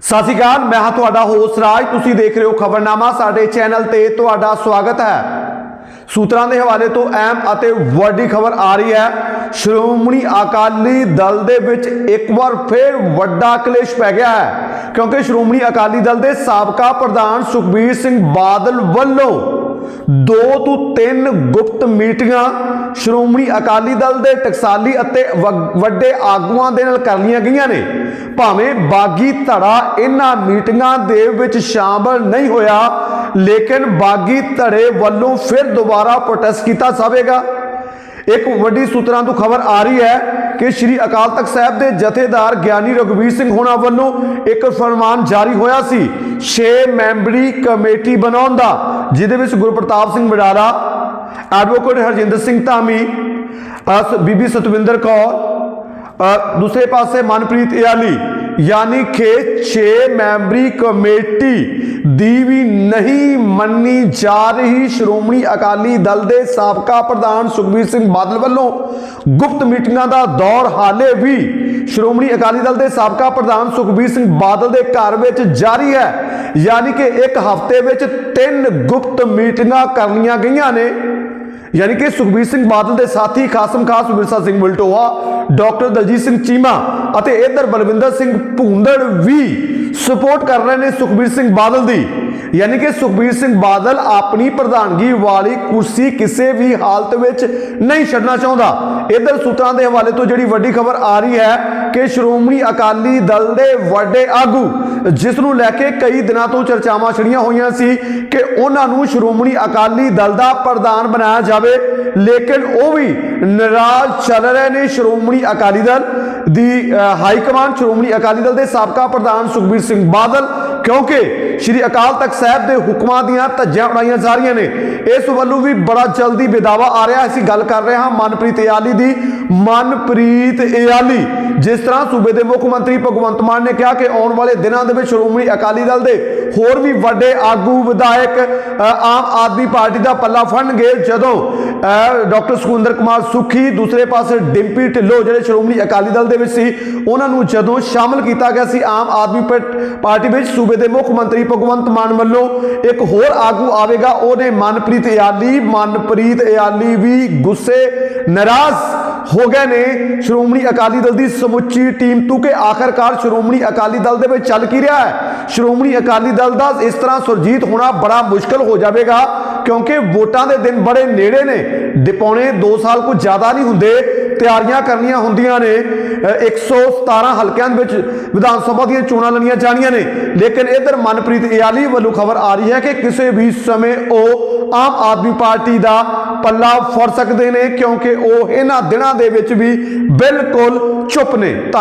ਸਤਿ ਸ਼੍ਰੀ ਅਕਾਲ, ਮੈਂ ਹਾਂ ਤੁਹਾਡਾ ਹੋਸਟ ਰਾਜ। ਤੁਸੀਂ ਦੇਖ ਰਹੇ ਹੋ ਖਬਰਨਾਮਾ, ਸਾਡੇ ਚੈਨਲ ਤੇ ਤੁਹਾਡਾ ਸਵਾਗਤ ਹੈ। ਸੂਤਰਾਂ ਦੇ ਹਵਾਲੇ ਤੋਂ ਅਹਿਮ ਅਤੇ ਵੱਡੀ ਖਬਰ ਆ ਰਹੀ ਹੈ। ਸ਼੍ਰੋਮਣੀ ਅਕਾਲੀ ਦਲ ਦੇ ਵਿੱਚ ਇੱਕ ਵਾਰ ਫਿਰ ਵੱਡਾ ਕਲੇਸ਼ ਪੈ ਗਿਆ ਹੈ, ਕਿਉਂਕਿ ਸ਼੍ਰੋਮਣੀ ਅਕਾਲੀ ਦਲ ਦੇ ਸਾਬਕਾ ਪ੍ਰਧਾਨ ਸੁਖਬੀਰ ਸਿੰਘ ਬਾਦਲ ਵੱਲੋਂ ਦੋ ਤੋਂ ਤਿੰਨ ਗੁਪਤ ਮੀਟਿੰਗਾਂ ਸ਼੍ਰੋਮਣੀ ਅਕਾਲੀ ਦਲ ਦੇ ਟਕਸਾਲੀ ਅਤੇ ਵੱਡੇ ਆਗੂਆਂ ਦੇ ਨਾਲ ਕਰ ਲਈਆਂ ਗਈਆਂ ਨੇ। ਭਾਵੇਂ ਬਾਗੀ ਧੜਾ ਇਹਨਾਂ ਮੀਟਿੰਗਾਂ ਦੇ ਵਿੱਚ ਸ਼ਾਮਲ ਨਹੀਂ ਹੋਇਆ, ਲੇਕਿਨ ਬਾਗੀ ਧੜੇ ਵੱਲੋਂ ਫਿਰ ਦੁਬਾਰਾ ਪ੍ਰੋਟੈਸਟ ਕੀਤਾ ਜਾਵੇਗਾ। ਇੱਕ ਵੱਡੀ ਸੂਤਰਾਂ ਤੋਂ ਖਬਰ ਆ ਰਹੀ ਹੈ ਕਿ ਸ੍ਰੀ ਅਕਾਲ ਤਖਤ ਸਾਹਿਬ ਦੇ ਜਥੇਦਾਰ ਗਿਆਨੀ ਰਘਵੀਰ ਸਿੰਘ ਹੋਣਾ ਵੱਲੋਂ ਇੱਕ ਫਰਮਾਨ ਜਾਰੀ ਹੋਇਆ ਸੀ 6 ਮੈਂਬਰੀ ਕਮੇਟੀ ਬਣਾਉਣ ਦਾ, ਜਿਹਦੇ ਵਿੱਚ ਗੁਰਪ੍ਰਤਾਪ ਸਿੰਘ ਵਡਾਲਾ, ਐਡਵੋਕੇਟ ਹਰਜਿੰਦਰ ਸਿੰਘ ਧਾਮੀ, ਅਸ ਬੀਬੀ ਸਤਵਿੰਦਰ ਕੌਰ ਦੂਸਰੇ ਪਾਸੇ ਮਨਪ੍ਰੀਤ ਇਆਲੀ ਯਾਨੀ ਕਿ 6 ਮੈਂਬਰੀ ਕਮੇਟੀ ਦੀ ਵੀ ਨਹੀਂ ਮੰਨੀ ਜਾ ਰਹੀ। ਸ਼੍ਰੋਮਣੀ ਅਕਾਲੀ ਦਲ ਦੇ ਸਾਬਕਾ ਪ੍ਰਧਾਨ ਸੁਖਬੀਰ ਸਿੰਘ ਬਾਦਲ ਵੱਲੋਂ ਗੁਪਤ ਮੀਟਿੰਗਾਂ ਦਾ ਦੌਰ ਹਾਲੇ ਵੀ ਸ਼੍ਰੋਮਣੀ ਅਕਾਲੀ ਦਲ ਦੇ ਸਾਬਕਾ ਪ੍ਰਧਾਨ ਸੁਖਬੀਰ ਸਿੰਘ ਬਾਦਲ ਦੇ ਘਰ ਵਿੱਚ ਜਾਰੀ ਹੈ। ਯਾਨੀ ਕਿ ਇੱਕ ਹਫ਼ਤੇ ਵਿੱਚ ਤਿੰਨ ਗੁਪਤ ਮੀਟਿੰਗਾਂ ਕਰਨੀਆਂ ਗਈਆਂ ਨੇ। ਯਾਨੀ ਕਿ ਸੁਖਬੀਰ ਸਿੰਘ ਬਾਦਲ ਦੇ ਸਾਥੀ ਖਾਸਮ ਖਾਸ ਵਿਰਸਾ ਸਿੰਘ ਮਲਟੋਆ ਡਾਕਟਰ ਦਲਜੀਤ ਸਿੰਘ ਚੀਮਾ ਅਤੇ ਇਧਰ ਬਲਵਿੰਦਰ ਸਿੰਘ ਭੂੰਦੜ ਵੀ ਸਪੋਰਟ ਕਰ ਰਹੇ ਨੇ ਸੁਖਬੀਰ ਸਿੰਘ ਬਾਦਲ ਦੀ। ਯਾਨੀ ਕਿ ਸੁਖਬੀਰ ਸਿੰਘ ਬਾਦਲ ਆਪਣੀ ਪ੍ਰਧਾਨਗੀ ਵਾਲੀ ਕੁਰਸੀ ਕਿਸੇ ਵੀ ਹਾਲਤ ਵਿੱਚ ਨਹੀਂ ਛੱਡਣਾ ਚਾਹੁੰਦਾ। ਇਧਰ ਸੂਤਰਾਂ ਦੇ ਹਵਾਲੇ ਤੋਂ ਜਿਹੜੀ ਵੱਡੀ ਖਬਰ ਆ ਰਹੀ ਹੈ ਕਿ ਸ਼੍ਰੋਮਣੀ ਅਕਾਲੀ ਦਲ ਦੇ ਵੱਡੇ ਆਗੂ ਜਿਸ ਨੂੰ ਲੈ ਕੇ ਕਈ ਦਿਨਾਂ ਤੋਂ ਚਰਚਾਵਾਂ ਛੜੀਆਂ ਹੋਈਆਂ ਸੀ ਕਿ ਉਹਨਾਂ ਨੂੰ ਸ਼੍ਰੋਮਣੀ ਅਕਾਲੀ ਦਲ ਦਾ ਪ੍ਰਧਾਨ ਬਣਾਇਆ ਜਾਵੇ, ਲੇਕਿਨ ਉਹ ਵੀ ਨਾਰਾਜ਼ ਚੱਲ ਰਹੇ ਨੇ ਸ਼੍ਰੋਮਣੀ ਅਕਾਲੀ ਦਲ। ਦੀ ਅ, ਹਾਈ ਕਮਾਂਡ ਸ਼੍ਰੋਮਣੀ ਅਕਾਲੀ ਦਲ ਦੇ ਸਾਬਕਾ ਪ੍ਰਧਾਨ ਸੁਖਬੀਰ ਸਿੰਘ ਬਾਦਲ ਕਿਉਂਕਿ ਸ਼੍ਰੀ ਅਕਾਲ ਤਖਤ ਸਾਹਿਬ ਦੇ ਹੁਕਮਾਂ ਦੀਆਂ ਧੱਜੀਆਂ ਉਡਾਈਆਂ ਜਾ ਰਹੀਆਂ ਨੇ। ਇਸ ਵੱਲੋਂ ਵੀ ਬੜਾ ਜਲਦੀ ਬੇਦਾਵਾ ਆ ਰਿਹਾ ਅਸੀਂ ਗੱਲ ਕਰ ਰਹੇ ਹਾਂ ਮਨਪ੍ਰੀਤ ਇਆਲੀ ਦੀ। ਮਨਪ੍ਰੀਤ ਇਆਲੀ। ਜਿਸ ਤਰ੍ਹਾਂ ਸੂਬੇ ਦੇ ਮੁੱਖ ਮੰਤਰੀ ਭਗਵੰਤ ਮਾਨ ਨੇ ਕਿਹਾ ਕਿ ਆਉਣ ਵਾਲੇ ਦਿਨਾਂ ਦੇ ਵਿੱਚ ਸ਼੍ਰੋਮਣੀ ਅਕਾਲੀ ਦਲ ਦੇ ਹੋਰ ਵੀ ਵੱਡੇ ਆਗੂ ਵਿਧਾਇਕ ਆਮ ਆਦਮੀ ਪਾਰਟੀ ਦਾ ਪੱਲਾ ਫੜਨਗੇ ਜਦੋਂ ਡਾਕਟਰ ਸੁਖਿੰਦਰ ਕੁਮਾਰ ਸੁਖੀ ਦੂਸਰੇ ਪਾਸੇ ਡਿੰਪੀ ਢਿੱਲੋਂ ਜਿਹੜੇ ਸ਼੍ਰੋਮਣੀ ਅਕਾਲੀ ਦਲ ਦੇ ਵਿੱਚ ਸੀ, ਉਹਨਾਂ ਨੂੰ ਜਦੋਂ ਸ਼ਾਮਲ ਕੀਤਾ ਗਿਆ ਸੀ ਆਮ ਆਦਮੀ ਪ- ਪਾਰਟੀ ਵਿੱਚ, ਸੂਬੇ ਦੇ ਮੁੱਖ ਮੰਤਰੀ ਭਗਵੰਤ ਮਾਨ ਵੱਲੋਂ ਇੱਕ ਹੋਰ ਆਗੂ ਆਵੇਗਾ ਉਹਨੇ ਮਨਪ੍ਰੀਤ ਇਆਲੀ। ਮਨਪ੍ਰੀਤ ਇਆਲੀ ਵੀ ਗੁੱਸੇ, ਨਾਰਾਜ਼ ਹੋ ਗਏ ਨੇ। ਸ਼੍ਰੋਮਣੀ ਅਕਾਲੀ ਦਲ ਦੀ ਸਮੁੱਚੀ ਟੀਮ ਤੋਂ ਕਿ ਆਖਰਕਾਰ ਸ਼੍ਰੋਮਣੀ ਅਕਾਲੀ ਦਲ ਦੇ ਵਿੱਚ ਚੱਲ ਕੀ ਰਿਹਾ ਹੈ? ਸ਼੍ਰੋਮਣੀ ਅਕਾਲੀ ਦਲ ਦਾ ਇਸ ਤਰ੍ਹਾਂ ਸੁਰਜੀਤ ਹੋਣਾ ਬੜਾ ਮੁਸ਼ਕਲ ਹੋ ਜਾਵੇਗਾ ਕਿਉਂਕਿ ਵੋਟਾਂ ਦੇ ਦਿਨ ਬੜੇ ਨੇੜੇ ਨੇ। ਡਿਪੌਣੇ 2 ਸਾਲ ਕੁਝ ਜ਼ਿਆਦਾ ਨਹੀਂ ਹੁੰਦੇ। ਤਿਆਰੀਆਂ ਕਰਨੀਆਂ ਹੁੰਦੀਆਂ ਨੇ। ਅ, 117 ਹਲਕਿਆਂ ਦੇ ਵਿੱਚ ਵਿਧਾਨ ਸਭਾ ਦੀਆਂ ਚੋਣਾਂ ਲੜੀਆਂ ਜਾਣੀਆਂ ਨੇ। ਲੇਕਿਨ ਇਧਰ ਮਨਪ੍ਰੀਤ ਇਆਲੀ ਵੱਲੋਂ ਖਬਰ ਆ ਰਹੀ ਹੈ ਕਿ ਕਿਸੇ ਵੀ ਸਮੇਂ ਉਹ ਆਮ ਆਦਮੀ ਪਾਰਟੀ ਦਾ ਪੱਲਾ ਫੜ ਸਕਦੇ ਨੇ ਕਿਉਂਕਿ ਉਹ ਇਹਨਾਂ ਦਿਨਾਂ ਦੇ ਵਿੱਚ ਵੀ ਬਿਲਕੁਲ ਚੁੱਪ ਨੇ। ਧੰਨ-